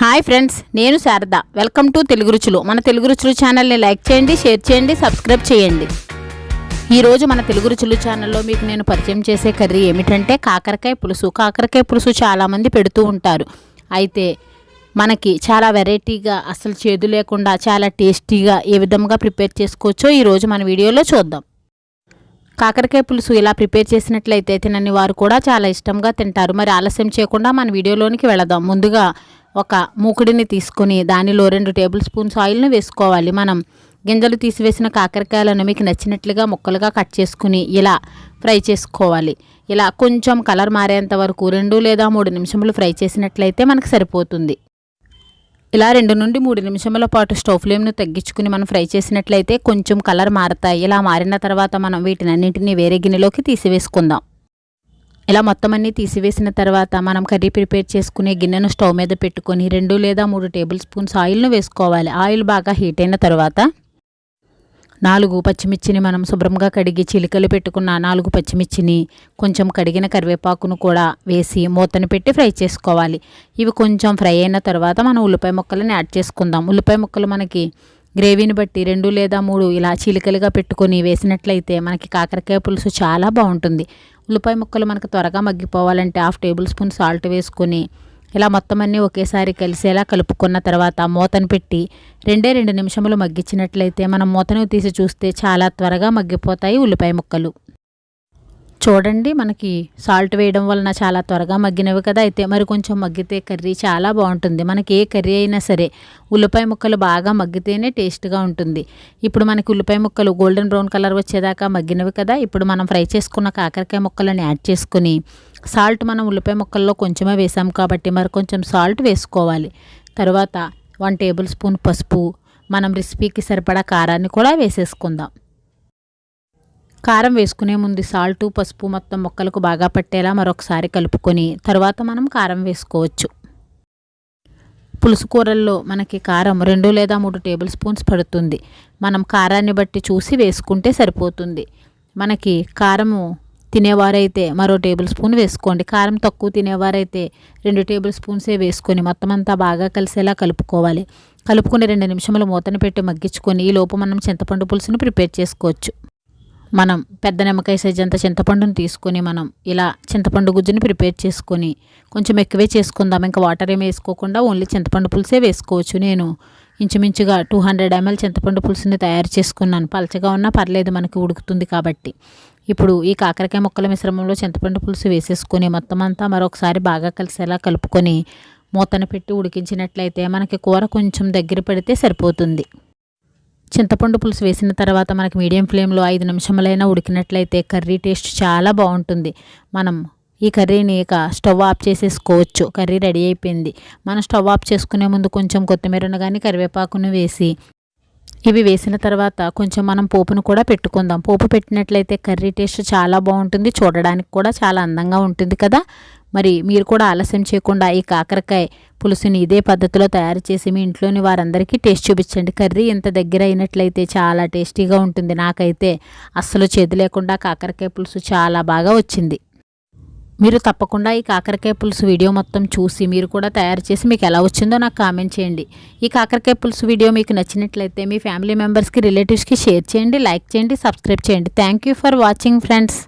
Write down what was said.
Hi friends నేను Sharada. Welcome to Telugu రుచులు. మన తెలుగు రుచులు ఛానల్ని లైక్ చేయండి షేర్ చేయండి సబ్స్క్రైబ్ చేయండి. ఈరోజు మన తెలుగు రుచులు ఛానల్లో మీకు నేను పరిచయం చేసే కర్రీ ఏమిటంటే కాకరకాయ పులుసు. కాకరకాయ పులుసు చాలామంది పెడుతూ ఉంటారు. అయితే మనకి చాలా వెరైటీగా అసలు చేదు లేకుండా చాలా టేస్టీగా ఏ విధంగా ప్రిపేర్ చేసుకోవచ్చో ఈరోజు మన వీడియోలో చూద్దాం. కాకరకాయ పులుసు ఇలా ప్రిపేర్ చేసినట్లయితే తినని వారు కూడా చాలా ఇష్టంగా తింటారు. మరి ఆలస్యం చేయకుండా మన వీడియోలోనికి వెళదాం. ముందుగా ఒక మూకుడిని తీసుకుని దానిలో రెండు టేబుల్ స్పూన్స్ ఆయిల్ను వేసుకోవాలి. మనం గింజలు తీసివేసిన కాకరకాయలను మీకు నచ్చినట్లుగా ముక్కలుగా కట్ చేసుకుని ఇలా ఫ్రై చేసుకోవాలి. ఇలా కొంచెం కలర్ మారేంత వరకు రెండు లేదా మూడు నిమిషములు ఫ్రై చేసినట్లయితే మనకు సరిపోతుంది. ఇలా రెండు నుండి మూడు నిమిషముల పాటు స్టవ్ ఫ్లేమ్ను తగ్గించుకుని మనం ఫ్రై చేసినట్లయితే కొంచెం కలర్ మారుతాయి. ఇలా మారిన తర్వాత మనం వీటినన్నింటినీ వేరే గిన్నెలోకి తీసివేసుకుందాం. ఇలా మొత్తం అన్నీ తీసివేసిన తర్వాత మనం కర్రీ ప్రిపేర్ చేసుకునే గిన్నెను స్టవ్ మీద పెట్టుకొని రెండు లేదా మూడు టేబుల్ స్పూన్స్ ఆయిల్ను వేసుకోవాలి. ఆయిల్ బాగా హీట్ అయిన తర్వాత నాలుగు పచ్చిమిర్చిని మనం శుభ్రంగా కడిగి చిలికలు పెట్టుకున్న నాలుగు పచ్చిమిర్చిని కొంచెం కడిగిన కరివేపాకును కూడా వేసి మూతను పెట్టి ఫ్రై చేసుకోవాలి. ఇవి కొంచెం ఫ్రై అయిన తర్వాత మనం ఉల్లిపాయ ముక్కలను యాడ్ చేసుకుందాం. ఉల్లిపాయ ముక్కలు మనకి గ్రేవీని బట్టి రెండు లేదా మూడు ఇలా చీలికలుగా పెట్టుకొని వేసినట్లయితే మనకి కాకరకాయ పులుసు చాలా బాగుంటుంది. ఉల్లిపాయ ముక్కలు మనకు త్వరగా మగ్గిపోవాలంటే హాఫ్ టేబుల్ స్పూన్ సాల్ట్ వేసుకొని ఇలా మొత్తం అన్నీ ఒకేసారి కలిసేలా కలుపుకున్న తర్వాత మూతను పెట్టి రెండే రెండు నిమిషములు మగ్గించినట్లయితే మనం మూతను తీసి చూస్తే చాలా త్వరగా మగ్గిపోతాయి ఉల్లిపాయ ముక్కలు. చూడండి మనకి సాల్ట్ వేయడం వలన చాలా త్వరగా మగ్గినవి కదా. అయితే మరి కొంచెం మగ్గితే కర్రీ చాలా బాగుంటుంది. మనకి ఏ కర్రీ అయినా సరే ఉల్లిపాయ ముక్కలు బాగా మగ్గితేనే టేస్ట్గా ఉంటుంది. ఇప్పుడు మనకి ఉల్లిపాయ ముక్కలు గోల్డెన్ బ్రౌన్ కలర్ వచ్చేదాకా మగ్గినవి కదా. ఇప్పుడు మనం ఫ్రై చేసుకున్న కాకరకాయ ముక్కలను యాడ్ చేసుకుని సాల్ట్ మనం ఉల్లిపాయ ముక్కల్లో కొంచెమే వేసాం కాబట్టి మరి కొంచెం సాల్ట్ వేసుకోవాలి. తర్వాత వన్ టేబుల్ స్పూన్ పసుపు మనం రెసిపీకి సరిపడా కారాన్ని కూడా వేసేసుకుందాం. కారం వేసుకునే ముందు సాల్ట్ పసుపు మొత్తం ముక్కలకు బాగా పట్టేలా మరొకసారి కలుపుకొని తర్వాత మనం కారం వేసుకోవచ్చు. పులుసు కూరల్లో మనకి కారం రెండు లేదా మూడు టేబుల్ స్పూన్స్ పడుతుంది. మనం కారాన్ని బట్టి చూసి వేసుకుంటే సరిపోతుంది. మనకి కారము తినేవారైతే మరో టేబుల్ స్పూన్ వేసుకోండి. కారం తక్కువ తినేవారైతే రెండు టేబుల్ స్పూన్సే వేసుకొని మొత్తం అంతా బాగా కలిసేలా కలుపుకోవాలి. కలుపుకొని రెండు నిమిషములు మూతను పెట్టి మగ్గించుకొని ఈ లోపు మనం చింతపండు పులుసును ప్రిపేర్ చేసుకోవచ్చు. మనం పెద్ద నిమ్మకాయ సైజ్ అంత చింతపండును తీసుకొని మనం ఇలా చింతపండు గుజ్జుని ప్రిపేర్ చేసుకొని కొంచెం ఎక్కువే చేసుకుందాం. ఇంకా వాటర్ ఏమి వేసుకోకుండా ఓన్లీ చింతపండు పులుసే వేసుకోవచ్చు. నేను ఇంచుమించుగా టూ హండ్రెడ్ ఎంఎల్ చింతపండు పులుసుని తయారు చేసుకున్నాను. పలచగా ఉన్నా పర్లేదు మనకి ఉడుకుతుంది కాబట్టి. ఇప్పుడు ఈ కాకరకాయ ముక్కల మిశ్రమంలో చింతపండు పులుసు వేసేసుకొని మొత్తం అంతా మరొకసారి బాగా కలిసేలా కలుపుకొని మూతను పెట్టి ఉడికించినట్లయితే మనకి కూర కొంచెం దగ్గర పెడితే సరిపోతుంది. చింతపండు పులుసు వేసిన తర్వాత మనకి మీడియం ఫ్లేమ్లో ఐదు నిమిషములైనా ఉడికినట్లయితే కర్రీ టేస్ట్ చాలా బాగుంటుంది. మనం ఈ కర్రీని ఇక స్టవ్ ఆఫ్ చేసేసుకోవచ్చు. కర్రీ రెడీ అయిపోయింది. మనం స్టవ్ ఆఫ్ చేసుకునే ముందు కొంచెం కొత్తిమీరను కానీ కరివేపాకును వేసి ఇవి వేసిన తర్వాత కొంచెం మనం పోపును కూడా పెట్టుకుందాం. పోపు పెట్టినట్లయితే కర్రీ టేస్ట్ చాలా బాగుంటుంది. చూడడానికి కూడా చాలా అందంగా ఉంటుంది కదా. మరి మీరు కూడా ఆలస్యం చేయకుండా ఈ కాకరకాయ పులుసుని ఇదే పద్ధతిలో తయారు చేసి మీ ఇంట్లోని వారందరికీ టేస్ట్ చూపించండి. కర్రీ ఇంత దగ్గర అయినట్లయితే చాలా టేస్టీగా ఉంటుంది. నాకైతే అస్సలు చేతి లేకుండా కాకరకాయ పులుసు చాలా బాగా వచ్చింది. మీరు తప్పకుండా ఈ కాకరకాయ పులుసు వీడియో మొత్తం చూసి మీరు కూడా తయారు చేసి మీకు ఎలా వచ్చిందో నాకు కామెంట్ చేయండి. ఈ కాకరకాయ పులుసు వీడియో మీకు నచ్చినట్లయితే మీ ఫ్యామిలీ మెంబర్స్కి రిలేటివ్స్కి షేర్ చేయండి లైక్ చేయండి సబ్స్క్రైబ్ చేయండి. Thank you for watching friends.